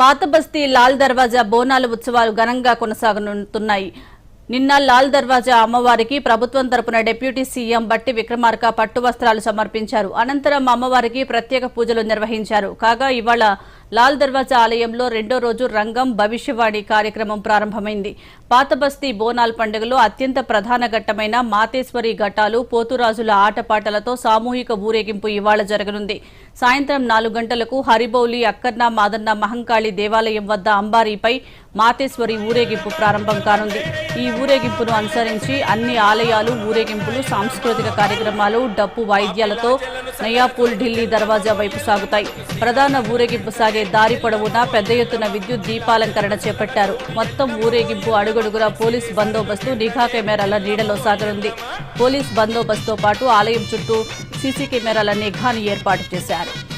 పాత బస్తీ లాల్ దర్వాజా బోనాల ఉత్సవాలు ఘనంగా కొనసాగుతున్నాయి. నిన్న లాల్ దర్వాజా అమ్మవారికి ప్రభుత్వం తరపున డిప్యూటీ సీఎం బట్టి విక్రమార్క పట్టు వస్త్రాలు సమర్పించారు. అనంతరం అమ్మవారికి ప్రత్యేక పూజలు నిర్వహించారు. కాగా ఇవాళ లాల్ దర్వాజా ఆలయంలో రెండో రోజు రంగం భవిష్యవాణి కార్యక్రమం ప్రారంభమైంది. పాతబస్తీ బోనాల్ పండుగలో అత్యంత ప్రధాన ఘట్టమైన మాతేశ్వరి ఘటాలు పోతురాజుల ఆటపాటలతో సామూహిక ఊరేగింపు ఇవాళ జరగనుంది. సాయంత్రం నాలుగు గంటలకు హరిబౌలి అక్కర్న మాదన్న మహంకాళి దేవాలయం వద్ద అంబారీపై మాతేశ్వరి ఊరేగింపు ప్రారంభం కానుంది. ఈ ఊరేగింపును అనుసరించి అన్ని ఆలయాలు ఊరేగింపులు సాంస్కృతిక కార్యక్రమాలు డప్పు వాయిద్యాలతో నయాపూల్ ఢిల్లీ దర్వాజా వైపు సాగుతాయి. ప్రధాన ఊరేగింపు సాగే దారి పొడవునా పెద్ద ఎత్తున విద్యుత్ దీపాలంకరణ చేపట్టారు. మొత్తం ఊరేగింపు అడుగడుగునా పోలీస్ బందోబస్తు నిఘా కెమెరాల నీడలో సాగనుంది. పోలీస్ బందోబస్తుతో పాటు ఆలయం చుట్టూ సీసీ కెమెరాల నిఘాను ఏర్పాటు చేశారు.